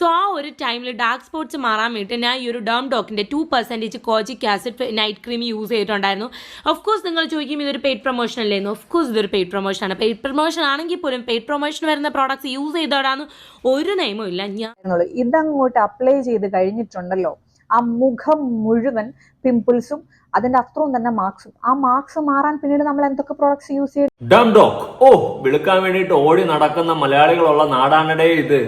So ആ ഒരു ടൈമിൽ ഡാർക്ക് സ്പോട്ട്സ് മാറാൻ വേണ്ടിയിട്ട് ഞാൻ ഈ ഒരു Derm ഡോക്കിന്റെ two percentage kojic acid night cream use ചെയ്തിട്ടുണ്ടായിരുന്നു. ഓഫ് കോഴ്സ് നിങ്ങൾ ചോദിക്കും ഇതൊരു പെയ്ഡ് പ്രൊമോഷൻ അല്ലായിരുന്നു ഓഫ് കോഴ്സ് ഇതൊരു പെയ്ഡ് പ്രൊമോഷനാണ് പെയ്ഡ് പ്രൊമോഷൻ ആണെങ്കിൽ പോലും പെയ്ഡ് പ്രൊമോഷൻ വരുന്ന പ്രോഡക്ട്സ് യൂസ് ചെയ്തോടാന്ന് ഒരു നിയമവും ഇല്ല. ഞാൻ ഇതങ്ങോട്ട് അപ്ലൈ ചെയ്ത് കഴിഞ്ഞിട്ടുണ്ടല്ലോ. ആ മുഖം മുഴുവൻ പിമ്പിൾസും അതിന്റെ അത്രയും തന്നെ മാർക്സും ആ മാർക്സ് മാറാൻ പിന്നീട് നമ്മൾ എന്തൊക്കെ പ്രോഡക്ട്സ് യൂസ് ചെയ്യും ഡം ഡോക്ക് ഓ വിളിക്കാൻ വേണ്ടിയിട്ട് ഓടി നടക്കുന്ന മലയാളികളുള്ള നാടാണടേ ഇത്.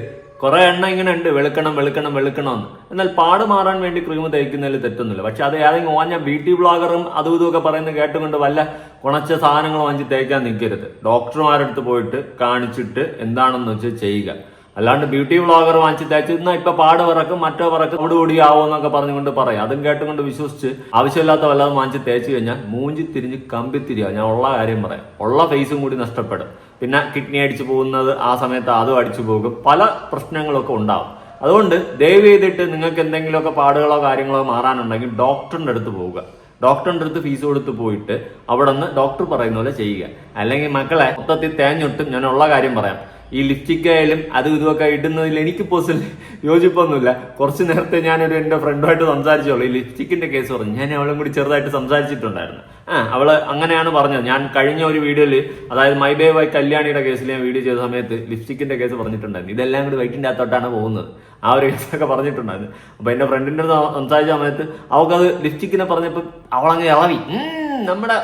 കുറെ എണ്ണ ഇങ്ങനെ ഉണ്ട് വെളുക്കണം വെളുക്കണം വെളുക്കണം എന്ന് എന്നാൽ പാട് മാറാൻ വേണ്ടി ക്രീം തേക്കുന്നതിൽ തെറ്റൊന്നുമില്ല. പക്ഷെ അത് ഏതെങ്കിലും ഓഞ്ഞ ബ്യൂട്ടി ബ്ലോഗറും അതും ഇതുമൊക്കെ പറയുന്നത് കേട്ടുകൊണ്ട് വല്ല കുണച്ച സാധനങ്ങൾ വാങ്ങി തേക്കാൻ നിൽക്കരുത്. ഡോക്ടർമാരടുത്ത് പോയിട്ട് കാണിച്ചിട്ട് എന്താണെന്ന് വെച്ച് ചെയ്യുക. അല്ലാണ്ട് ബ്യൂട്ടി ബ്ലോഗർ വാങ്ങിച്ച് തേച്ച് ഇന്നാ ഇപ്പൊ പാട് പറക്കും മറ്റോ പറക്കും ഓടുകൂടി ആവോ എന്നൊക്കെ പറഞ്ഞുകൊണ്ട് പറയാം. അതും കേട്ടുകൊണ്ട് വിശ്വസിച്ച് ആവശ്യമില്ലാത്ത വല്ലതും വാങ്ങിച്ച് തേച്ച് കഴിഞ്ഞാൽ മൂഞ്ചി തിരിഞ്ഞ് കമ്പി തിരിയാ. ഞാൻ ഉള്ള കാര്യം പറയാം. ഉള്ള ഫേസും കൂടി നഷ്ടപ്പെടും. പിന്നെ കിഡ്നി അടിച്ചു പോകുന്നത് ആ സമയത്ത് അതും അടിച്ചു പോകും. പല പ്രശ്നങ്ങളൊക്കെ ഉണ്ടാവും. അതുകൊണ്ട് ദയവ് ചെയ്തിട്ട് നിങ്ങൾക്ക് എന്തെങ്കിലുമൊക്കെ പാടുകളോ കാര്യങ്ങളോ മാറാനുണ്ടെങ്കിൽ ഡോക്ടറിന്റെ അടുത്ത് പോവുക. ഡോക്ടറിന്റെ അടുത്ത് ഫീസ് കൊടുത്ത് പോയിട്ട് അവിടെ നിന്ന് ഡോക്ടർ പറയുന്ന പോലെ ചെയ്യുക. അല്ലെങ്കിൽ മക്കളെ മൊത്തത്തിൽ തേഞ്ഞൊട്ടും ഞാൻ ഉള്ള കാര്യം പറയാം. ഈ ലിപ്സ്റ്റിക് ആയാലും അതും ഇതുമൊക്കെ ഇടുന്നതിൽ എനിക്ക് പോസിൽ യോജിപ്പൊന്നുമില്ല. കുറച്ച് നേരത്തെ ഞാനൊരു എന്റെ ഫ്രണ്ടുമായിട്ട് സംസാരിച്ചോളൂ. ഈ ലിപ്സ്റ്റിക്കിന്റെ കേസ് പറഞ്ഞു. ഞാൻ അവളും കൂടി ചെറുതായിട്ട് സംസാരിച്ചിട്ടുണ്ടായിരുന്നു. ആ അവൾ അങ്ങനെയാണ് പറഞ്ഞത്. ഞാൻ കഴിഞ്ഞ ഒരു വീഡിയോയിൽ അതായത് മൈ ബേ വൈ കല്യാണിയുടെ കേസിൽ ഞാൻ വീഡിയോ ചെയ്ത സമയത്ത് ലിപ്സ്റ്റിക്കിന്റെ കേസ് പറഞ്ഞിട്ടുണ്ടായിരുന്നു. ഇതെല്ലാം കൂടി വൈറ്റിന്റെ അകത്തോട്ടാണ് പോകുന്നത്. ആ ഒരു കേസൊക്കെ പറഞ്ഞിട്ടുണ്ടായിരുന്നു. അപ്പൊ എന്റെ ഫ്രണ്ടിന്റെ അടുത്ത് സംസാരിച്ച സമയത്ത് അവൾക്ക് അത് ലിപ്സ്റ്റിക്കിനെ പറഞ്ഞപ്പോൾ അവളങ്ങ് ഇളവി. നമ്മുടെ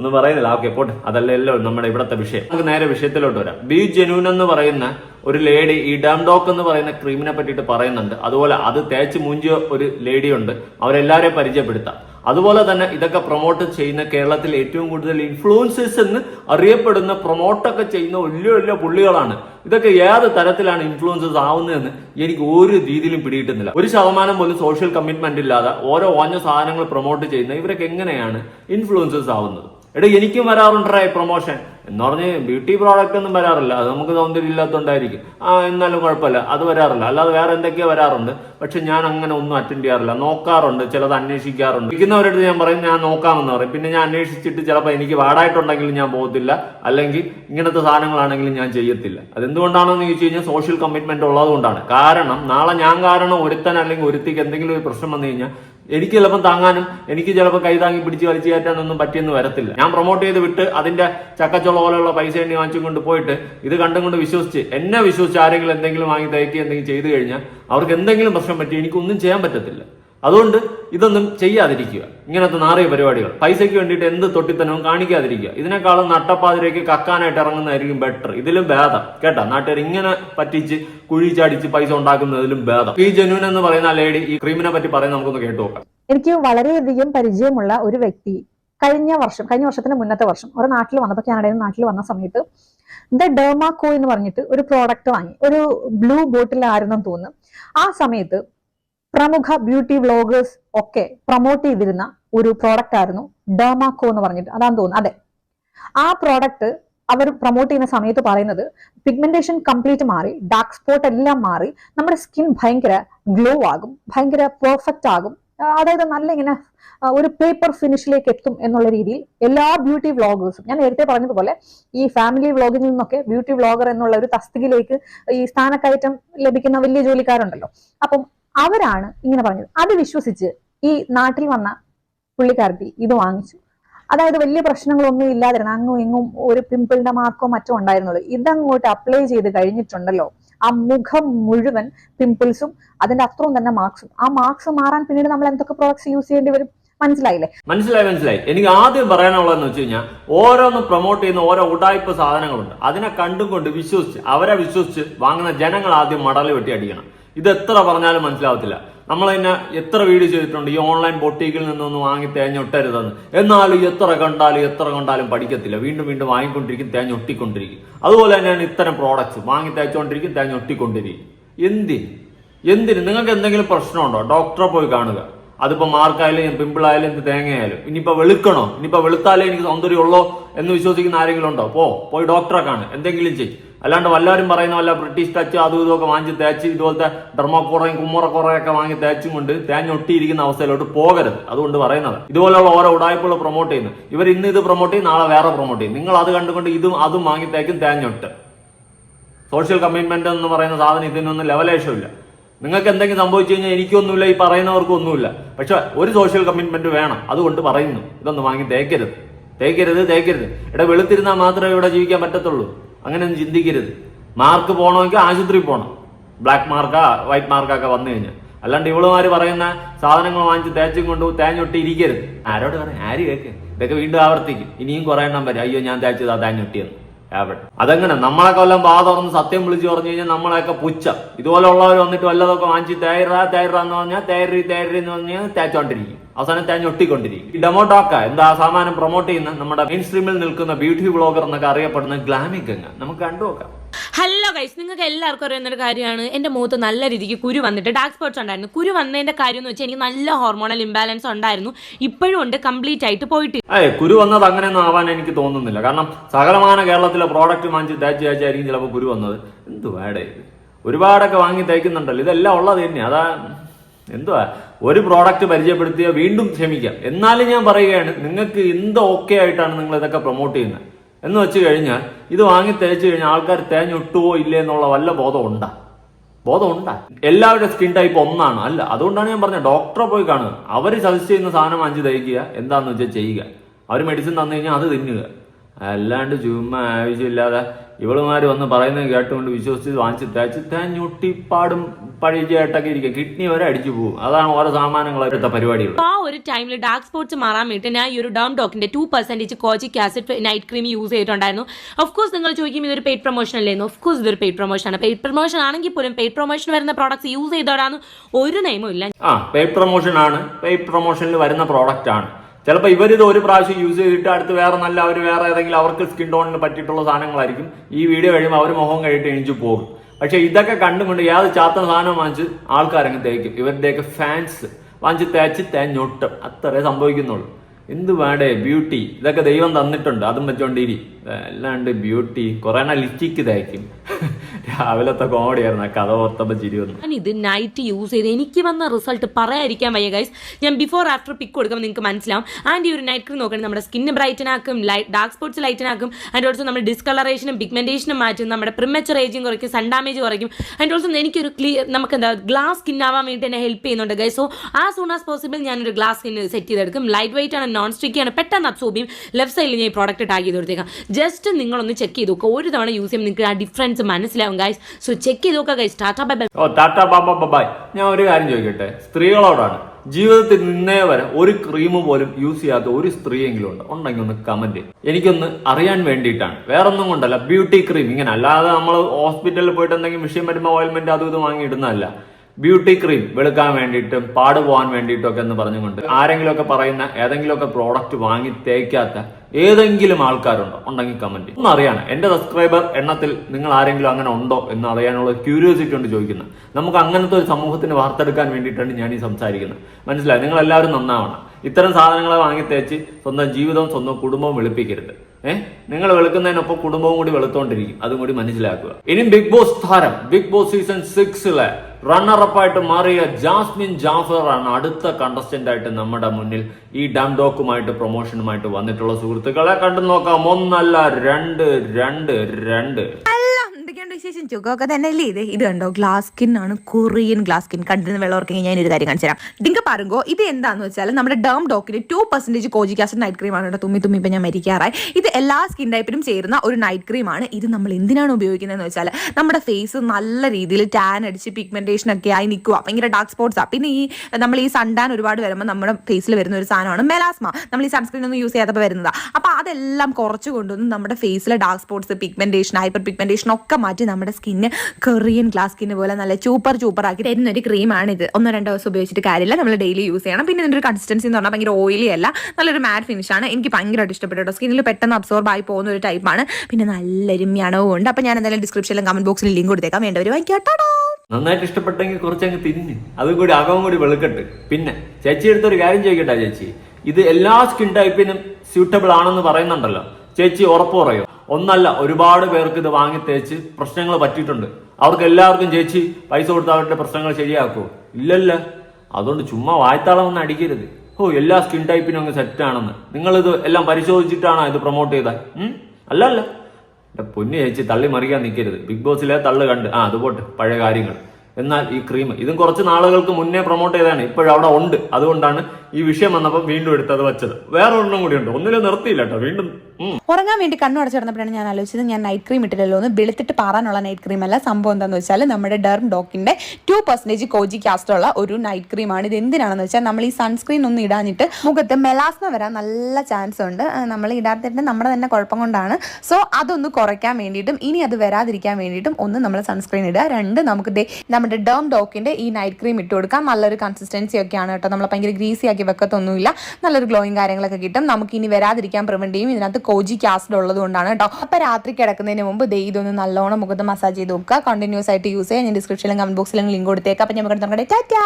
ഒന്നും പറയുന്നില്ല. ഓക്കെ പോട്ടെ. അതല്ലല്ലോ നമ്മുടെ ഇവിടത്തെ വിഷയം. നമുക്ക് നേരെ വിഷയത്തിലോട്ട് വരാം. ബി ജനുൻ എന്ന് പറയുന്ന ഒരു ലേഡി ഈ ഡാം ഡോക്ക് എന്ന് പറയുന്ന ക്രീമിനെ പറ്റിയിട്ട് പറയുന്നുണ്ട്. അതുപോലെ അത് തേച്ച് മൂഞ്ചിയ ഒരു ലേഡി ഉണ്ട് അവരെല്ലാവരെയും പരിചയപ്പെടുത്താം. അതുപോലെ തന്നെ ഇതൊക്കെ പ്രൊമോട്ട് ചെയ്യുന്ന കേരളത്തിൽ ഏറ്റവും കൂടുതൽ ഇൻഫ്ലുവൻസേഴ്സ് എന്ന് അറിയപ്പെടുന്ന പ്രൊമോട്ടൊക്കെ ചെയ്യുന്ന വലിയ വലിയ പുള്ളികളാണ്. ഇതൊക്കെ ഏത് തരത്തിലാണ് ഇൻഫ്ലുവൻസേഴ്സ് ആവുന്നതെന്ന് എനിക്ക് ഒരു രീതിയിലും പിടിയിട്ടുന്നില്ല ഒരു ശതമാനം പോലും സോഷ്യൽ കമ്മിറ്റ്മെന്റ് ഇല്ലാതെ ഓരോ ഓഞ്ഞ സാധനങ്ങൾ പ്രൊമോട്ട് ചെയ്യുന്ന ഇവരൊക്കെ എങ്ങനെയാണ് ഇൻഫ്ലുവൻസേഴ്സ് ആവുന്നത്? എടാ എനിക്കും വരാറുണ്ടായി പ്രൊമോഷൻ എന്ന് പറഞ്ഞ് ബ്യൂട്ടി പ്രോഡക്റ്റ് ഒന്നും വരാറില്ല. അത് നമുക്ക് സൗന്ദര്യം ഇല്ലാത്തതുകൊണ്ടായിരിക്കും ആ എന്നാലും കുഴപ്പമില്ല. അത് വരാറില്ല. അല്ലാതെ വേറെ എന്തൊക്കെയോ വരാറുണ്ട്. പക്ഷെ ഞാൻ അങ്ങനെ ഒന്നും അറ്റൻഡ് ചെയ്യാറില്ല. നോക്കാറുണ്ട്. ചിലത് അന്വേഷിക്കാറുണ്ട്. ഇരിക്കുന്നവരടുത്ത് ഞാൻ പറയും ഞാൻ നോക്കാമെന്ന് പറയും. പിന്നെ ഞാൻ അന്വേഷിച്ചിട്ട് ചിലപ്പോൾ എനിക്ക് വാടായിട്ടുണ്ടെങ്കിലും ഞാൻ പോകത്തില്ല. അല്ലെങ്കിൽ ഇങ്ങനത്തെ സാധനങ്ങളാണെങ്കിലും ഞാൻ ചെയ്യത്തില്ല. അതെന്തുകൊണ്ടാണെന്ന് ചോദിച്ചു കഴിഞ്ഞാൽ സോഷ്യൽ കമ്മിറ്റ്മെന്റ് ഉള്ളതുകൊണ്ടാണ്. കാരണം നാളെ ഞാൻ കാരണം ഒരുത്തൻ അല്ലെങ്കിൽ ഒരുത്തിക്ക് എന്തെങ്കിലും ഒരു പ്രശ്നം വന്നു കഴിഞ്ഞാൽ എനിക്ക് ചിലപ്പോൾ താങ്ങാനും എനിക്ക് ചിലപ്പോൾ കൈ താങ്ങി പിടിച്ച് വലിച്ചു കയറ്റാനൊന്നും പറ്റിയെന്ന് വരത്തില്ല. ഞാൻ പ്രൊമോട്ട് ചെയ്ത് വിട്ട് അതിന്റെ ചക്കച്ചുള പോലെയുള്ള പൈസ എണ്ണി വാങ്ങിച്ചും കൊണ്ട് പോയിട്ട് ഇത് കണ്ടും കൊണ്ട് വിശ്വസിച്ച് എന്നെ വിശ്വസിച്ച് ആരെങ്കിലും എന്തെങ്കിലും വാങ്ങി തയ്ക്കുക എന്തെങ്കിലും ചെയ്തു കഴിഞ്ഞാൽ അവർക്ക് എന്തെങ്കിലും പ്രശ്നം പറ്റി എനിക്കൊന്നും ചെയ്യാൻ പറ്റത്തില്ല. അതുകൊണ്ട് ഇതൊന്നും ചെയ്യാതിരിക്കുക. ഇങ്ങനത്തെ നാറിയ പരിപാടികൾ. പൈസയ്ക്ക് വേണ്ടിയിട്ട് എന്ത് തൊട്ടിത്തനവും കാണിക്കാതിരിക്കുക. ഇതിനേക്കാളും നട്ടപ്പാതിരേക്ക് കക്കാനായിട്ട് ഇറങ്ങുന്നതായിരിക്കും ബെറ്റർ ഇതിലും ഭേദം. കേട്ടോ? നാട്ടുകാർ ഇങ്ങനെ പറ്റിച്ച് കുഴി ചാടിച്ച് പൈസ ഉണ്ടാക്കുന്നതിലും ഭേദം. ഈ ജനുവിൻ എന്ന് പറയുന്ന ലേഡി ഈ ക്രീമിനെ പറ്റി പറയുന്നത് നമുക്കൊന്ന് കേട്ടു നോക്കാം. എനിക്ക് വളരെയധികം പരിചയമുള്ള ഒരു വ്യക്തി കഴിഞ്ഞ വർഷം കഴിഞ്ഞ വർഷത്തിന് മുന്നത്തെ വർഷം ഒരു നാട്ടിൽ വന്നപ്പോൾ കാനഡയിൽ നാട്ടിൽ വന്ന സമയത്ത് ദ ഡെർമാക്കോ എന്ന് പറഞ്ഞിട്ട് ഒരു പ്രോഡക്റ്റ് വാങ്ങി. ഒരു ബ്ലൂ ബോട്ടിലായിരുന്നെന്ന് തോന്നുന്നു. ആ സമയത്ത് പ്രമുഖ ബ്യൂട്ടി വ്ളോഗേഴ്സ് ഒക്കെ പ്രൊമോട്ട് ചെയ്തിരുന്ന ഒരു പ്രോഡക്റ്റ് ആയിരുന്നു ഡേമാക്കോ എന്ന് പറഞ്ഞിട്ട്. അതാന്ന് തോന്നുന്നു. അതെ. ആ പ്രോഡക്റ്റ് അവർ പ്രൊമോട്ട് ചെയ്യുന്ന സമയത്ത് പറയുന്നത് പിഗ്മെന്റേഷൻ കംപ്ലീറ്റ് മാറി ഡാർക്ക് സ്പോട്ട് എല്ലാം മാറി നമ്മുടെ സ്കിൻ ഭയങ്കര ഗ്ലോ ആകും ഭയങ്കര പെർഫെക്റ്റ് ആകും. അതായത് നല്ല ഇങ്ങനെ ഒരു പേപ്പർ ഫിനിഷിലേക്ക് എത്തും എന്നുള്ള രീതിയിൽ എല്ലാ ബ്യൂട്ടി വ്ളോഗേഴ്സും ഞാൻ നേരത്തെ പറഞ്ഞതുപോലെ ഈ ഫാമിലി വ്ളോഗിൽ നിന്നൊക്കെ ബ്യൂട്ടി വ്ളോഗർ എന്നുള്ള ഒരു തസ്തികയിലേക്ക് ഈ സ്ഥാനക്കയറ്റം ലഭിക്കുന്ന വലിയ ജോലിക്കാരുണ്ടല്ലോ. അപ്പം അവരാണ് ഇങ്ങനെ പറഞ്ഞത്. അത് വിശ്വസിച്ച് ഈ നാട്ടിൽ വന്ന പുള്ളിക്കാരത്തി ഇത് വാങ്ങിച്ചു. അതായത് വലിയ പ്രശ്നങ്ങളൊന്നും ഇല്ലാതിരുന്ന അങ്ങും ഇങ്ങും ഒരു പിമ്പിളിന്റെ മാർക്കോ മറ്റോ ഉണ്ടായിരുന്നുള്ളൂ. ഇതങ്ങോട്ട് അപ്ലൈ ചെയ്ത് കഴിഞ്ഞിട്ടുണ്ടല്ലോ. ആ മുഖം മുഴുവൻ പിമ്പിൾസും അതിന്റെ അത്രയും തന്നെ മാർക്സും ആ മാർക്സ് മാറാൻ പിന്നീട് നമ്മൾ എന്തൊക്കെ പ്രോഡക്ട്സ് യൂസ് ചെയ്യേണ്ടി വരും? മനസ്സിലായില്ലേ? മനസ്സിലായി മനസ്സിലായി. എനിക്ക് ആദ്യം പറയാനുള്ളതെന്ന് വെച്ച് കഴിഞ്ഞാൽ ഓരോന്ന് പ്രൊമോട്ട് ചെയ്യുന്ന ഓരോ ഉടായ്പ സാധനങ്ങളുണ്ട്. അതിനെ കണ്ടും കൊണ്ട് വിശ്വസിച്ച് അവരെ വിശ്വസിച്ച് വാങ്ങുന്ന ജനങ്ങൾ ആദ്യം മടൽ വെട്ടി അടിക്കണം. ഇത് എത്ര പറഞ്ഞാലും മനസ്സിലാവത്തില്ല. നമ്മൾ തന്നെ എത്ര വീഡിയോ ചെയ്തിട്ടുണ്ട് ഈ ഓൺലൈൻ ബൊട്ടീക്കിൽ നിന്നൊന്ന് വാങ്ങി തേഞ്ഞൊട്ടരുതെന്ന്. എന്നാലും എത്ര കണ്ടാലും എത്ര കണ്ടാലും പഠിക്കത്തില്ല. വീണ്ടും വീണ്ടും വാങ്ങിക്കൊണ്ടിരിക്കും തേഞ്ഞൊട്ടിക്കൊണ്ടിരിക്കും. അതുപോലെ തന്നെയാണ് ഇത്തരം പ്രോഡക്റ്റ്സ് വാങ്ങി തേച്ചുകൊണ്ടിരിക്കും തേഞ്ഞൊട്ടിക്കൊണ്ടിരിക്കും. എന്തിന്? എന്തിന്? നിങ്ങൾക്ക് എന്തെങ്കിലും പ്രശ്നമുണ്ടോ? ഡോക്ടറെ പോയി കാണുക. അതിപ്പോ മാർക്കായാലും പിമ്പിൾ ആയാലും എന്ത് തേങ്ങയായാലും. ഇനിയിപ്പോ വെളുക്കണോ? ഇനിയിപ്പോ വെളുത്താലേ എനിക്ക് സൗന്ദര്യം ഉള്ളോ എന്ന് വിശ്വസിക്കുന്ന ആരെങ്കിലും ഉണ്ടോ പോ പോയി ഡോക്ടറെ കാണ്. എന്തെങ്കിലും ചെയ്യും. അല്ലാണ്ട് വല്ലവരും പറയുന്ന വല്ല ബ്രിട്ടീഷ് ടച്ച് അതും ഇതൊക്കെ വാങ്ങി തേച്ച് ഇതുപോലത്തെ ഡെർമോക്കുറയും കുമ്മറക്കുറയൊക്കെ വാങ്ങി തേച്ചും കൊണ്ട് തേഞ്ഞൊട്ടിയിരിക്കുന്ന അവസ്ഥയിലോട്ട് പോകരുത്. അതുകൊണ്ട് പറയുന്നത്. ഇതുപോലുള്ള ഓരോ ഉടായ്പകൾ പ്രൊമോട്ട് ചെയ്യുന്നു. ഇവർ ഇന്ന് ഇത് പ്രൊമോട്ട് ചെയ്യും നാളെ വേറെ പ്രൊമോട്ട് ചെയ്യും. നിങ്ങൾ അത് കണ്ടുകൊണ്ട് ഇതും അതും വാങ്ങി തേക്കും തേഞ്ഞൊട്ട്. സോഷ്യൽ കമ്മിറ്റ്മെന്റ് എന്ന് പറയുന്ന സാധനം ഇതിനൊന്നും ലെവലേഷമില്ല നിങ്ങൾക്ക് എന്തെങ്കിലും സംഭവിച്ചു കഴിഞ്ഞാൽ എനിക്കൊന്നുമില്ല ഈ പറയുന്നവർക്കൊന്നുമില്ല. പക്ഷെ ഒരു സോഷ്യൽ കമ്മിറ്റ്മെന്റ് വേണം. അതുകൊണ്ട് പറയുന്നു. ഇതൊന്നും വാങ്ങി തേക്കരുത്. തേക്കരുത് തേക്കരുത്. ഇവിടെ വെളുത്തിരുന്നാൽ മാത്രമേ ഇവിടെ ജീവിക്കാൻ പറ്റത്തുള്ളൂ. അങ്ങനെയൊന്നും ചിന്തിക്കരുത്. മാർക്ക് പോകണമെങ്കിൽ ആശുപത്രിയിൽ പോകണം ബ്ലാക്ക് മാർക്കാ വൈറ്റ് മാർക്കൊക്കെ വന്നു കഴിഞ്ഞാൽ. അല്ലാണ്ട് ഇവളുമാര് പറയുന്ന സാധനങ്ങൾ വാങ്ങിച്ച് തേച്ചും കൊണ്ട് തേഞ്ഞൊട്ടി ഇരിക്കരുത്. ആരോട് പറയാം? ആര് കേക്ക്? ഇതൊക്കെ വീണ്ടും ആവർത്തിക്കും. ഇനിയും കുറേ എണ്ണം വരും. അയ്യോ ഞാൻ തേച്ചതാ തേഞ്ഞൊട്ടിയെന്ന്. എവിടെ അതെങ്ങനെ നമ്മളെ കൊല്ലം വാ തുറന്ന് സത്യം വിളിച്ചു പറഞ്ഞു കഴിഞ്ഞാൽ നമ്മളെയൊക്കെ പുച്ഛം ഇതുപോലെ ഉള്ളവർ വന്നിട്ട് വല്ലതൊക്കെ വാങ്ങിച്ച് തേരാ തേരാന്ന് പറഞ്ഞാൽ തേരി തേരി എന്ന് പറഞ്ഞാൽ തേച്ചോണ്ടിരിക്കും അവസാനം തേഞ്ഞൊട്ടിക്കൊണ്ടിരിക്കും ഈ ഡോക്ക എന്താ സാമാനം പ്രൊമോട്ട് ചെയ്യുന്ന നമ്മുടെ മെയിൻ സ്ട്രീമിൽ നിൽക്കുന്ന ബ്യൂട്ടി ബ്ലോഗർ എന്നൊക്കെ അറിയപ്പെടുന്ന ഗ്ലാമിക് അങ്ങ് നമുക്ക് കണ്ടു നോക്കാം. ഹലോ ഗൈസ് നിങ്ങൾക്ക് എല്ലാവർക്കും അറിയുന്ന ഒരു കാര്യമാണ്. എന്റെ മുഖത്ത് നല്ല രീതിക്ക് കുരു വന്നിട്ട് ഡാർക്ക് സ്പോട്സ് ഉണ്ടായിരുന്നു. കുരു വന്നതിന്റെ കാര്യം എന്ന് വെച്ചാൽ എനിക്ക് നല്ല ഹോർമോണൽ ഇംബാലൻസ് ഉണ്ടായിരുന്നു. ഇപ്പോഴും ഉണ്ട് കംപ്ലീറ്റ് ആയിട്ട് പോയിട്ട്. ഏ കുരു വന്നത് അങ്ങനെയൊന്നും ആവാൻ എനിക്ക് തോന്നുന്നില്ല. കാരണം സകലമാന കേരളത്തിലെ പ്രോഡക്റ്റ് വാങ്ങിച്ച് തേച്ച് തേച്ചായിരിക്കും ചിലപ്പോൾ കുരു വന്നത്. എന്ത് വേടേ ഒരുപാടൊക്കെ വാങ്ങി തേക്കുന്നുണ്ടല്ലോ. ഇതെല്ലാം ഉള്ളത് തന്നെ അതാ എന്തുവാ? ഒരു പ്രോഡക്റ്റ് പരിചയപ്പെടുത്തിയ വീണ്ടും ക്ഷമിക്കാം. എന്നാലും ഞാൻ പറയുകയാണ് നിങ്ങൾക്ക് എന്ത് ഓക്കെ ആയിട്ടാണ് നിങ്ങൾ ഇതൊക്കെ പ്രൊമോട്ട് ചെയ്യുന്നത്? എന്ന് വെച്ച് കഴിഞ്ഞാൽ ഇത് വാങ്ങി തേച്ച് കഴിഞ്ഞാൽ ആൾക്കാർ തേഞ്ഞൊട്ടുവോ ഇല്ലേ എന്നുള്ള വല്ല ബോധം ഉണ്ടാ ബോധം ഉണ്ടാ എല്ലാവരുടെ സ്കിൻ ടൈപ്പ് ഒന്നാണ്. അല്ല അതുകൊണ്ടാണ് ഞാൻ പറഞ്ഞത് ഡോക്ടറെ പോയി കാണുക. അവർ സജസ്റ്റ് ചെയ്യുന്ന സാധനം വാങ്ങിച്ച് തയ്ക്കുക. എന്താണെന്ന് വെച്ചാൽ ചെയ്യുക. അവർ മെഡിസിൻ തന്നു കഴിഞ്ഞാൽ അത് തിന്നുക. അല്ലാണ്ട് ചുമ്മാ ആവശ്യമില്ലാതെ ഇവളുമാര് വന്ന് പറയുന്നത് കേട്ടുകൊണ്ട് വിശ്വസിച്ച് വാങ്ങിച്ച് തേച്ച് തേഞ്ഞൊട്ടിപ്പാടും ചേട്ടൊക്കെ ഇരിക്കുക. കിഡ്നി വരെ അടിച്ചു പോകും. അതാണ് ഓരോ സാമാനങ്ങൾ എടുത്ത പരിപാടികൾ. ആ ഒരു ടൈമിൽ ഡാർക്ക് സ്പോട്ട്സ് മാറാൻ വേണ്ടി ഞാൻ ഈ ഒരു dome ഡോക്കിന്റെ two percentage kojic acid night cream use ചെയ്തിട്ടുണ്ടായിരുന്നു. ഓഫ് കോഴ്സ് നിങ്ങൾ ചോദിക്കും ഇതൊരു പെയ്ഡ് പ്രൊമോഷൻ അല്ലായിരുന്നു ഓഫ് കോഴ്സ് ഇതൊരു പെയ്ഡ് പ്രൊമോഷൻ ആണ്. പെയ്ഡ് പ്രൊമോഷൻ ആണെങ്കിൽ പോലും പെയ്ഡ് പ്രൊമോഷൻ വരുന്ന പ്രോഡക്ട്സ് യൂസ് ചെയ്തോടാന്ന് ഒരു നിയമവും ഇല്ല ആ പെയ്ഡ് പ്രൊമോഷൻ ആണ്. പെയ്ഡ് പ്രൊമോഷനിൽ വരുന്ന പ്രോഡക്റ്റ് ആണ്. ചിലപ്പോൾ ഇവരിത് ഒരു പ്രാവശ്യം യൂസ് ചെയ്തിട്ട് അടുത്ത് വേറെ നല്ല അവർ വേറെ ഏതെങ്കിലും അവർക്ക് സ്കിൻ ടോണിന് പറ്റിയിട്ടുള്ള സാധനങ്ങളായിരിക്കും. ഈ വീഡിയോ കഴിയുമ്പോൾ അവർ മുഖം കഴിയിട്ട് എണിച്ചു പോകും. പക്ഷേ ഇതൊക്കെ കണ്ടുകൊണ്ട് ഏത് ചാത്തൻ സാധനം വാങ്ങിച്ച് ആൾക്കാരങ്ങ് തേക്കും. ഇവരുടെയൊക്കെ ഫാൻസ് വാങ്ങിച്ച് തേച്ച് തേഞ്ഞൊട്ടും. അത്രേ സംഭവിക്കുന്നുള്ളൂ. എന്ത് വേണ്ടേ? ബ്യൂട്ടി ഇതൊക്കെ ദൈവം തന്നിട്ടുണ്ട്. അതും വെച്ചോണ്ടിരി അല്ലാണ്ട് ബ്യൂട്ടി കുറേ എണ്ണം ലിറ്റിക്ക് തേക്കും. രാവിലത്തെ കോമഡിയായിരുന്നു ആ കഥ ഓർത്തപ്പോ ചിരി വന്നു ഞാൻ ഇത് നൈറ്റ് യൂസ് ചെയ്ത് എനിക്ക് വന്ന റിസൾട്ട് പറയാതിരിക്കാൻ വയ്യ ഗൈസ് ഞാൻ ബിഫോർ ആഫ്റ്റർ പിക്ക് കൊടുക്കുമ്പോൾ നിങ്ങൾക്ക് മനസ്സിലാവും. ആൻഡ് ഈ ഒരു നൈറ്റ് ക്രീം നോക്കണം നമ്മുടെ സ്കിന്ന് ബ്രൈറ്റൻ ആക്കും ഡാർക്ക് സ്പോട്സ് ലൈറ്റൻ ആക്കും. ആൻഡ് ഓൾസോ നമ്മുടെ ഡിസ്കളറേഷനും പിഗ്മെന്റേഷനും മാറ്റും. നമ്മുടെ പ്രിമച്ചർ ഏജിങ് കുറയ്ക്കും സൺ ഡാമേജ് കുറയ്ക്കും. ആൻഡ് ഓൾസോ എനിക്കൊരു ക്ലിയർ നമുക്ക് എന്താ ഗ്ലാസ് സ്കിൻ ആവാൻ വേണ്ടി എന്നെ ഹെൽപ്പ് ചെയ്യുന്നുണ്ട് guys so ah soon as possible ഞാനൊരു ഗ്ലാസ് സ്കിൻ സെറ്റ് ചെയ്തെടുക്കും. ലൈറ്റ് വെയിറ്റ് ആണ് നോൺ സ്റ്റിക്കി ആണ്. പെട്ടെന്ന് അബ്സോർബ് ലെഫ്റ്റ് സൈഡിൽ ഞാൻ ഈ പ്രോഡക്റ്റ് ടാഗ് ചെയ്ത് കൊടുത്തേക്കാം. ജസ്റ്റ് നിങ്ങളൊന്ന് ചെക്ക് ചെയ്ത് നോക്കുക ഒരു തവണ യൂസ് ചെയ്യുമ്പോൾ നിങ്ങൾക്ക് ആ ഡിഫറൻസ് മനസ്സിലാവും. ഗൈസ് സോ ചെക്ക് ചെയ്ത് നോക്കുക guys tata bye bye. Oh tata ബാബ ബൈ ഞാൻ ഒരു കാര്യം ചോദിക്കട്ടെ? സ്ത്രീകളോടാണ്. ജീവിതത്തിൽ നിന്നേ വരെ ഒരു ക്രീം പോലും യൂസ് ചെയ്യാത്ത ഒരു സ്ത്രീയെങ്കിലും ഉണ്ട്? ഉണ്ടെങ്കിൽ ഒന്ന് കമന്റ് എനിക്കൊന്ന് അറിയാൻ വേണ്ടിയിട്ടാണ്. വേറൊന്നും കൊണ്ടല്ല. ബ്യൂട്ടി ക്രീം ഇങ്ങനെ അല്ലാതെ നമ്മൾ ഹോസ്പിറ്റലിൽ പോയിട്ട് എന്തെങ്കിലും വിഷയം വരുമ്പോൾ ഓയിൽമെന്റ് അതും ഇത് വാങ്ങി ഇടുന്നതല്ല ബ്യൂട്ടി ക്രീം വെളുക്കാൻ വേണ്ടിയിട്ടും പാട് പോകാൻ വേണ്ടിയിട്ടും ഒക്കെ എന്ന് പറഞ്ഞുകൊണ്ട് ആരെങ്കിലുമൊക്കെ പറയുന്ന ഏതെങ്കിലുമൊക്കെ പ്രോഡക്റ്റ് വാങ്ങി തേക്കാത്ത ഏതെങ്കിലും ആൾക്കാരുണ്ടോ? ഉണ്ടെങ്കിൽ കമന്റ് ഒന്ന് അറിയണം എന്റെ സബ്സ്ക്രൈബർ എണ്ണത്തിൽ നിങ്ങൾ ആരെങ്കിലും അങ്ങനെ ഉണ്ടോ എന്ന് അറിയാനുള്ള ക്യൂരിയോസിറ്റി കൊണ്ട് ചോദിക്കുന്നത് നമുക്ക് അങ്ങനത്തെ ഒരു സമൂഹത്തിന് വാർത്തെടുക്കാൻ വേണ്ടിയിട്ടാണ് ഞാൻ ഈ സംസാരിക്കുന്നത്. മനസ്സിലായി? നിങ്ങൾ എല്ലാവരും നന്നാവണം. ഇത്തരം സാധനങ്ങളെ വാങ്ങി തേച്ച് സ്വന്തം ജീവിതവും സ്വന്തം കുടുംബവും വെളുപ്പിക്കരുത്. ഏഹ് നിങ്ങൾ വെളുക്കുന്നതിനൊപ്പം കുടുംബവും കൂടി വെളുത്തോണ്ടിരിക്കും. അതും കൂടി മനസ്സിലാക്കുക. ഇനി ബിഗ് ബോസ് താരം. ബിഗ് ബോസ് സീസൺ സിക്സിലെ റണ്ണറപ്പായിട്ട് മാറിയ ജാസ്മിൻ ജാഫർ ആണ് അടുത്ത കണ്ടസ്റ്റന്റ് ആയിട്ട് നമ്മുടെ മുന്നിൽ ഈ ഡം ഡോക്കുമായിട്ട് പ്രൊമോഷനുമായിട്ട് വന്നിട്ടുള്ള സുഹൃത്തുക്കളെ കണ്ടു നോക്കാം. ഒന്നല്ല രണ്ട് രണ്ട് രണ്ട്. എന്തൊക്കെയുണ്ട് വിശേഷം? ചുഖമൊക്കെ തന്നെയല്ലേ ഇത്? ഇത് കണ്ടോ ഗ്ലാസ് സ്കിൻ ആണ് കൊറിയൻ ഗ്ലാസ് സ്കിൻ കണ്ടിരുന്ന വെള്ളം ഉറക്കി ഞാൻ ഒരു കാര്യം കാണിച്ചു തരാം. ഡിങ്ക പാരുങ്കോ ഇത് എന്താന്ന് വെച്ചാൽ നമ്മുടെ ഡേം ഡോക്കിന് two percentage kojic acid night cream ആണ് കേട്ടോ. തുമ്മി തുമ്മി ഇപ്പം ഞാൻ മരിക്കാറായി. ഇത് എല്ലാ സ്കിൻ ടൈപ്പിനും ചേരുന്ന ഒരു നൈറ്റ് ക്രീം ആണ്. ഇത് നമ്മൾ എന്തിനാണ് ഉപയോഗിക്കുന്നതെന്ന് വെച്ചാൽ നമ്മുടെ ഫേസ് നല്ല രീതിയിൽ ടാൻ അടിച്ച് പിഗ്മെന്റേഷൻ ഒക്കെ ആയി നിൽക്കുക. ഭയങ്കര ഡാർക്ക് സ്പോട്ട്സ് പിന്നെ ഈ നമ്മൾ ഈ സൺടാൻ ഒരുപാട് വരുമ്പോൾ നമ്മുടെ ഫേസിൽ വരുന്ന ഒരു സാധനമാണ് മെലാസ്മ നമ്മൾ ഈ സൺസ്ക്രീൻ ഒന്നും യൂസ് ചെയ്യാത്തപ്പോൾ വരുന്നതാണ് അപ്പോൾ അതെല്ലാം കുറച്ച് കൊണ്ടുവന്ന് നമ്മുടെ ഫേസിലെ dark spots pigmentation hyperpigmentation ഒക്കെ മാറ്റി നമ്മുടെ സ്കിന്ന് കൊറിയൻ ഗ്ലാസ് സ്കിന്ന് പോലെ നല്ല ചൂപ്പർ ചൂപ്പർ ആക്കി തരുന്ന ഒരു ക്രീമാണ് ഇത് ഒന്നോ രണ്ടോ ദിവസം ഉപയോഗിച്ചിട്ട് കാര്യമില്ല. നമ്മൾ ഡെയിലി യൂസ് ചെയ്യണം. പിന്നെ ഇതിന്റെ ഒരു കൺസിസ്റ്റൻസി എന്ന് പറഞ്ഞാൽ ഭയങ്കര ഓയിലി അല്ല. നല്ലൊരു മാറ്റ് ഫിനിഷ് ആണ്. എനിക്ക് ഭയങ്കരമായിട്ട് ഇഷ്ടപ്പെട്ടു സ്കിന്നിൽ പെട്ടെന്ന് അബ്സോർബ് ആയി പോകുന്ന ഒരു ടൈപ്പാണ് പിന്നെ നല്ലൊരു മണവും ഉണ്ട്. അപ്പോൾ ഞാൻ എന്തായാലും ഡിസ്ക്രിപ്ഷനിലും കമന്റ് ബോക്സിൽ ലിങ്ക് കൊടുത്തേക്കാം. വേണ്ടവർ വാങ്ങിക്കാട്ടോ നന്നായിട്ട് ഇഷ്ടപ്പെട്ടെങ്കിൽ കുറച്ചങ്ങ് തിരിഞ്ഞ്. അതും കൂടി അകവും കൂടി വെളുക്കട്ട്. പിന്നെ ചേച്ചി എടുത്തൊരു കാര്യം ചോദിക്കട്ടെ ചേച്ചി? ഇത് എല്ലാ സ്കിൻ ടൈപ്പിനും സ്യൂട്ടബിൾ ആണെന്ന് പറയുന്നുണ്ടല്ലോ. ചേച്ചി ഉറപ്പ് പറയോ. ഒന്നല്ല ഒരുപാട് പേർക്ക് ഇത് വാങ്ങി തേച്ച് പ്രശ്നങ്ങൾ പറ്റിയിട്ടുണ്ട്. അവർക്ക് എല്ലാവർക്കും ചേച്ചി പൈസ കൊടുത്ത് അവരുടെ പ്രശ്നങ്ങൾ ശരിയാക്കുമോ ഇല്ലല്ല അതുകൊണ്ട് ചുമ്മാ വായ്ത്താളം ഒന്നും അടിക്കരുത്. ഓ എല്ലാ സ്കിൻ ടൈപ്പിനും അങ്ങ് സെറ്റ് ആണെന്ന്. നിങ്ങൾ ഇത് എല്ലാം പരിശോധിച്ചിട്ടാണോ ഇത് പ്രൊമോട്ട് ചെയ്താൽ അല്ല അല്ല. എന്റെ പൊന്നു ചേച്ചി തള്ളി മറിക്കാൻ നിൽക്കരുത് ബിഗ് ബോസിലെ തള്ളു കണ്ട്. ആ അത് പഴയ കാര്യങ്ങൾ. എന്നാൽ ഈ ക്രീം ഇതും കുറച്ച് നാളുകൾക്ക് മുന്നേ പ്രൊമോട്ട് ചെയ്താണ് ഇപ്പോഴും അവിടെ ഉണ്ട്. അതുകൊണ്ടാണ് ഈ വിഷയം വന്നപ്പോൾ വീണ്ടും എടുത്തത് വെച്ചത്. വേറെ ഒരെണ്ണം കൂടി ഉണ്ട്. ഒന്നിലും നിർത്തിയില്ല കേട്ടോ വീണ്ടും ഉറങ്ങാൻ വേണ്ടി കണ്ണു അടച്ചിടന്നപ്പോഴാണ് ഞാൻ ആലോചിച്ചത് ഞാൻ നൈറ്റ് ക്രീം ഇട്ടില്ലല്ലോ എന്ന് വെളുത്തിട്ട് പാറാനുള്ള നൈറ്റ് ക്രീം അല്ല. സംഭവം എന്താണെന്ന് വെച്ചാൽ നമ്മുടെ ഡെർം ഡോക്കിന്റെ ടു പെർസെന്റേജ് കോജി കാസ്റ്റ് ഉള്ള ഒരു നൈറ്റ് ക്രീമാണ് ഇത് എന്തിനാണെന്ന് വെച്ചാൽ നമ്മൾ ഈ സൺസ്ക്രീൻ ഒന്നും ഇടാഞ്ഞിട്ട് മുഖത്ത് മെലാസ്മ വരാൻ നല്ല ചാൻസ് ഉണ്ട്. നമ്മൾ ഇടാത്തിട്ട് നമ്മുടെ തന്നെ കുഴപ്പം കൊണ്ടാണ്. സോ അതൊന്ന് കുറയ്ക്കാൻ വേണ്ടിയിട്ടും ഇനി അത് വരാതിരിക്കാൻ വേണ്ടിയിട്ടും ഒന്ന് നമ്മൾ സൺസ്ക്രീൻ ഇടുക. രണ്ട് നമുക്ക് നമ്മുടെ ഡെർം ഡോക്കിന്റെ ഈ നൈറ്റ് ക്രീം ഇട്ട് കൊടുക്കാം. നല്ലൊരു കൺസിസ്റ്റൻസി ഒക്കെയാണ് കേട്ടോ. നമ്മൾ ഭയങ്കര ഗ്രീസി വെക്കത്തൊന്നുമില്ല. നല്ലൊരു ഗ്ലോയിങ് കാര്യങ്ങളൊക്കെ കിട്ടും. നമുക്ക് ഇനി വരാതിരിക്കാൻ പ്രിവെന്റ് ചെയ്യും ഇതിനകത്ത് കോജി ആസിഡ് ഉള്ളത് കൊണ്ടാണ് കേട്ടോ. അപ്പൊ രാത്രി കിടക്കുന്നതിന് മുമ്പ് ദേ ഇതൊന്ന് നല്ലോണം മുഖത്ത് മസാജ് ചെയ്ത് നോക്കുക കണ്ടിന്യൂസ് ആയിട്ട് യൂസ് ചെയ്യാം. ഞാൻ ഡിസ്ക്രിപ്ഷനിലും കമന്റ് ബോക്സിലും ലിങ്ക് കൊടുത്തേക്കാം. അപ്പൊ നമുക്ക് നമ്മുടെ ടാറ്റാ!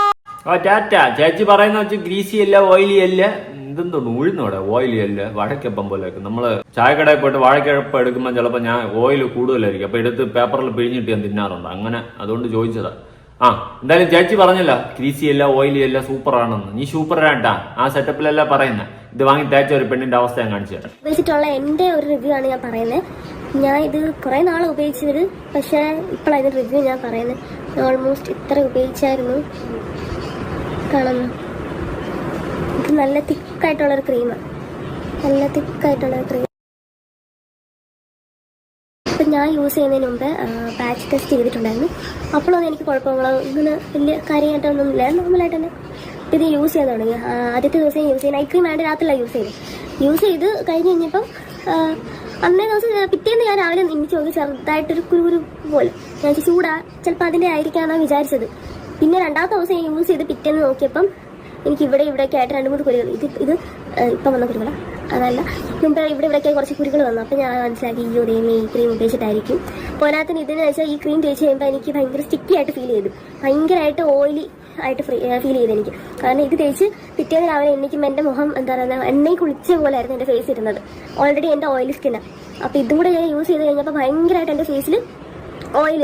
ആ ടാറ്റ. ചേച്ചി പറയുന്ന ഗ്രീസി അല്ല ഓയിലി അല്ല. ഇതെന്തോന്നു ഉഴുന്നോടെ ഓയിലി അല്ല. വാഴക്കപ്പം പോലെ നമ്മൾ ചായക്കടയിൽ പോയിട്ട് വാഴക്കപ്പം എടുക്കുമ്പോൾ ചിലപ്പോൾ ഞാൻ ഓയിൽ കൂടുതലായിരിക്കും. അപ്പൊ എടുത്ത് പേപ്പറിൽ പിഴിഞ്ഞിട്ട് ഞാൻ തിന്നാറുണ്ട്. അങ്ങനെ അതുകൊണ്ട് ചോദിച്ചതാ. ആ എന്തായാലും ചേച്ചി പറഞ്ഞല്ല അല്ല സൂപ്പർ ആണെന്ന് നീ സൂപ്പർ ആട്ടാ ആ സെറ്റപ്പിലല്ല പറയുന്ന. ഇത് വാങ്ങി തേച്ച ഒരു പെണ്ണിന്റെ അവസ്ഥ ഞാൻ കാണിച്ചു തരാം. ഉപയോഗിച്ചിട്ടുള്ള എന്റെ ഒരു റിവ്യൂ ആണ് ഞാൻ പറയുന്നത് ഞാൻ ഇത് കുറെ നാൾ ഉപയോഗിച്ചത് പക്ഷെ ഇപ്പോഴാണ് ഇതിന്റെ റിവ്യൂ ഞാൻ പറയുന്നത് ഓൾമോസ്റ്റ് ഇത്ര ഉപയോഗിച്ചായിരുന്നു. കാണുന്നു. ഇത് നല്ല തിക്കായിട്ടുള്ളൊരു ക്രീമാണ് നല്ല തിക്കായിട്ടുള്ളൊരു ക്രീം ഇപ്പം ഞാൻ യൂസ് ചെയ്യുന്നതിന് മുമ്പ് ബാച്ച് ടെസ്റ്റ് ചെയ്തിട്ടുണ്ടായിരുന്നു. അപ്പോഴൊന്നും എനിക്ക് കുഴപ്പങ്ങളോ ഇങ്ങനെ വലിയ കാര്യമായിട്ടൊന്നും ഇല്ല. നോർമലായിട്ട് തന്നെ ഇത് യൂസ് ചെയ്യാൻ തുടങ്ങി. ആദ്യത്തെ ദിവസം യൂസ് ചെയ്യുന്ന ക്രീം വേണ്ട രാത്രിയിലാണ് യൂസ് ചെയ്തത്. യൂസ് ചെയ്ത് കഴിഞ്ഞ് കഴിഞ്ഞപ്പം അന്നേ ദിവസം പിറ്റേന്ന് ഞാൻ രാവിലെ നിന്നിച്ച് നോക്കി ചെറുതായിട്ടൊരു കുരു പോലെ. ഞാൻ ചൂടാ ചിലപ്പോൾ അതിന്റെ ആയിരിക്കാമെന്നാണ് വിചാരിച്ചത്. പിന്നെ രണ്ടാമത്തെ ദിവസം യൂസ് ചെയ്ത് പിറ്റേന്ന് നോക്കിയപ്പം എനിക്ക് ഇവിടെ ഇവിടെയൊക്കെ ആയിട്ട് രണ്ട് മൂന്ന് കുരുകൾ ഇത് ഇത് ഇപ്പം വന്ന കുരുകളാണ് അതല്ല. മുമ്പ് ഇവിടെ ഇവിടെയൊക്കെ കുറച്ച് കുരുകൾ വന്നു. അപ്പം ഞാൻ മനസ്സിലാക്കി ഈ ഒരു ഈ ക്രീം ഉപയോഗിച്ചിട്ടായിരിക്കും. പോരാത്തിന് ഇതിന് വെച്ചാൽ ഈ ക്രീം തേച്ച് കഴിയുമ്പോൾ എനിക്ക് ഭയങ്കര സ്റ്റിക്കി ആയിട്ട് ഫീൽ ചെയ്തു. ഭയങ്കരമായിട്ട് ഓയിലി ആയിട്ട് ഫീൽ ചെയ്തു എനിക്ക്. കാരണം ഇത് തേച്ച് പിറ്റേന്ന് രാവിലെ എണ്ണിക്കുമ്പോൾ എന്റെ മുഖം എന്താ പറയുക എണ്ണയിൽ കുളിച്ച പോലായിരുന്നു എന്റെ ഫേസ് ഇരുന്നത്. ഓൾറെഡി എന്റെ ഓയിൽ സ്കിന്നാണ് അപ്പോൾ ഇതും കൂടെ ഞാൻ യൂസ് ചെയ്ത് കഴിഞ്ഞപ്പോൾ ഭയങ്കരമായിട്ട് എന്റെ ഫേസിൽ ഓയിൽ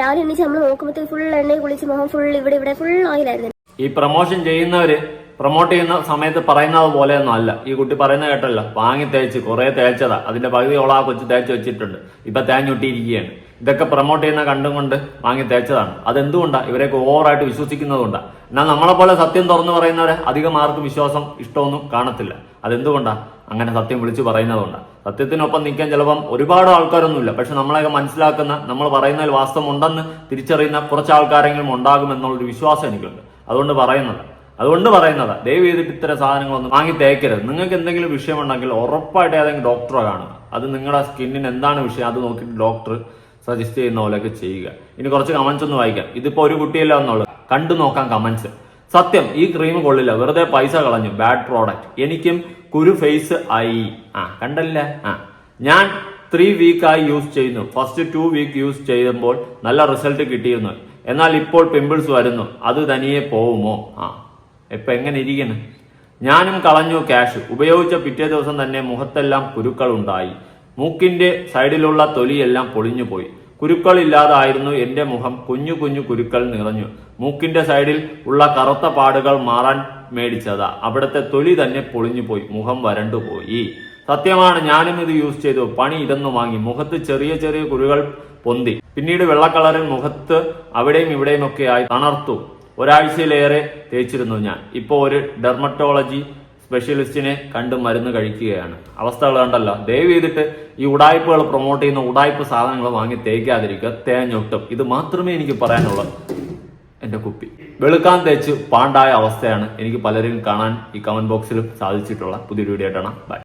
രാവിലെ എണ്ണിച്ച് നമ്മൾ നോക്കുമ്പോഴത്തേക്ക് ഫുൾ എണ്ണയിൽ കുളിച്ച് മുഖം ഫുൾ ഇവിടെ ഇവിടെ ഫുൾ ഓയിലായിരുന്നു ഈ പ്രൊമോഷൻ ചെയ്യുന്നവര് പ്രൊമോട്ട് ചെയ്യുന്ന സമയത്ത് പറയുന്നത് പോലെയൊന്നും അല്ല. ഈ കുട്ടി പറയുന്ന കേട്ടല്ലോ. വാങ്ങി തേച്ച് കുറെ തേച്ചതാ. അതിന്റെ പകുതിയോളം ആ കൊച്ചു തേച്ച് വെച്ചിട്ടുണ്ട്. ഇപ്പൊ തേഞ്ഞൊട്ടിയിരിക്കുകയാണ്. ഇതൊക്കെ പ്രൊമോട്ട് ചെയ്യുന്ന കണ്ടും കൊണ്ട് വാങ്ങി തേച്ചതാണ്. അതെന്തുകൊണ്ടാ? ഇവരെയൊക്കെ ഓവറായിട്ട് വിശ്വസിക്കുന്നതുകൊണ്ടാണ് എന്നാൽ നമ്മളെ പോലെ സത്യം തുറന്നു പറയുന്നവരെ അധികം ആർക്കും വിശ്വാസം ഇഷ്ടമൊന്നും കാണത്തില്ല. അതെന്തുകൊണ്ടാണ് അങ്ങനെ സത്യം വിളിച്ചു പറയുന്നതുകൊണ്ടാണ് സത്യത്തിനൊപ്പം നിൽക്കാൻ ചിലപ്പം ഒരുപാട് ആൾക്കാരൊന്നുമില്ല. പക്ഷെ നമ്മളെയൊക്കെ മനസ്സിലാക്കുന്ന നമ്മൾ പറയുന്നതിൽ വാസ്തവം ഉണ്ടെന്ന് തിരിച്ചറിയുന്ന കുറച്ച് ആൾക്കാരെങ്കിലും ഉണ്ടാകുമെന്നുള്ളൊരു വിശ്വാസം എനിക്കുണ്ട്. അതുകൊണ്ട് പറയുന്നത് അതുകൊണ്ട് പറയുന്നത് ദയവ് ചെയ്തിട്ട് ഇത്തരം സാധനങ്ങളൊന്നും വാങ്ങി തേക്കരുത് നിങ്ങൾക്ക് എന്തെങ്കിലും വിഷയമുണ്ടെങ്കിൽ ഉറപ്പായിട്ട് ഏതെങ്കിലും ഡോക്ടറെ കാണുക. അത് നിങ്ങളുടെ സ്കിന്നിന് എന്താണ് വിഷയം അത് നോക്കിയിട്ട് ഡോക്ടർ സജസ്റ്റ് ചെയ്യുന്ന പോലെയൊക്കെ ചെയ്യുക. ഇനി കുറച്ച് കമൻസ് ഒന്ന് വായിക്കാം. ഇതിപ്പോ ഒരു കുട്ടിയല്ല എന്നുള്ളത് കണ്ടു നോക്കാം കമൻസ് സത്യം ഈ ക്രീം കൊള്ളില്ല. വെറുതെ പൈസ കളഞ്ഞു. ബാഡ് പ്രോഡക്റ്റ് എനിക്കും കുരു ഫേസ് ആയി. ആ കണ്ടല്ല? ആ. ഞാൻ ത്രീ വീക്കായി യൂസ് ചെയ്യുന്നു. ഫസ്റ്റ് ടു വീക്ക് യൂസ് ചെയ്യുമ്പോൾ നല്ല റിസൾട്ട് കിട്ടിയിരുന്നു. എന്നാൽ ഇപ്പോൾ പിമ്പിൾസ് വരുന്നു. അത് തനിയെ പോവുമോ? ആ. ഇപ്പൊ എങ്ങനെ ഇരിക്കുന്നു? ഞാനും കളഞ്ഞു ക്യാഷ്. ഉപയോഗിച്ച പിറ്റേ ദിവസം തന്നെ മുഖത്തെല്ലാം കുരുക്കൾ ഉണ്ടായി മൂക്കിന്റെ സൈഡിലുള്ള തൊലിയെല്ലാം പൊളിഞ്ഞു പോയി കുരുക്കൾ ഇല്ലാതായിരുന്നു എന്റെ മുഖം. കുഞ്ഞു കുഞ്ഞു കുരുക്കൾ നിറഞ്ഞു. മൂക്കിന്റെ സൈഡിൽ ഉള്ള കറുത്ത പാടുകൾ മാറാൻ മേടിച്ചതാ. അവിടുത്തെ തൊലി തന്നെ പൊളിഞ്ഞു പോയി മുഖം വരണ്ടുപോയി. സത്യമാണ് ഞാനും ഇത് യൂസ് ചെയ്തു. പണി ഇതെന്ന് വാങ്ങി. മുഖത്ത് ചെറിയ ചെറിയ കുരുകൾ പൊന്തി. പിന്നീട് വെള്ളക്കളറിൽ മുഖത്ത് അവിടെയും ഇവിടെയും ഒക്കെ ആയി തണർത്തു. ഒരാഴ്ചയിലേറെ തേച്ചിരുന്നു ഞാൻ. ഇപ്പോൾ ഒരു ഡെർമറ്റോളജി സ്പെഷ്യലിസ്റ്റിനെ കണ്ട് മരുന്ന് കഴിക്കുകയാണ്. അവസ്ഥകൾ കണ്ടല്ലോ ദയവ് ചെയ്തിട്ട് ഈ ഉടായ്പകൾ പ്രൊമോട്ട് ചെയ്യുന്ന ഉടായ്പ സാധനങ്ങൾ വാങ്ങി തേക്കാതിരിക്കുക. തേഞ്ഞൊട്ടും. ഇത് മാത്രമേ എനിക്ക് പറയാനുള്ളൂ. എന്റെ കുപ്പി. വെളുക്കാൻ തേച്ച് പാണ്ടായ അവസ്ഥയാണ് എനിക്ക് പലരും കാണാൻ ഈ കമന്റ് ബോക്സിലും സാധിച്ചിട്ടുള്ള പുതിയൊരു വീഡിയോ ആയിട്ടാണ്. ബൈ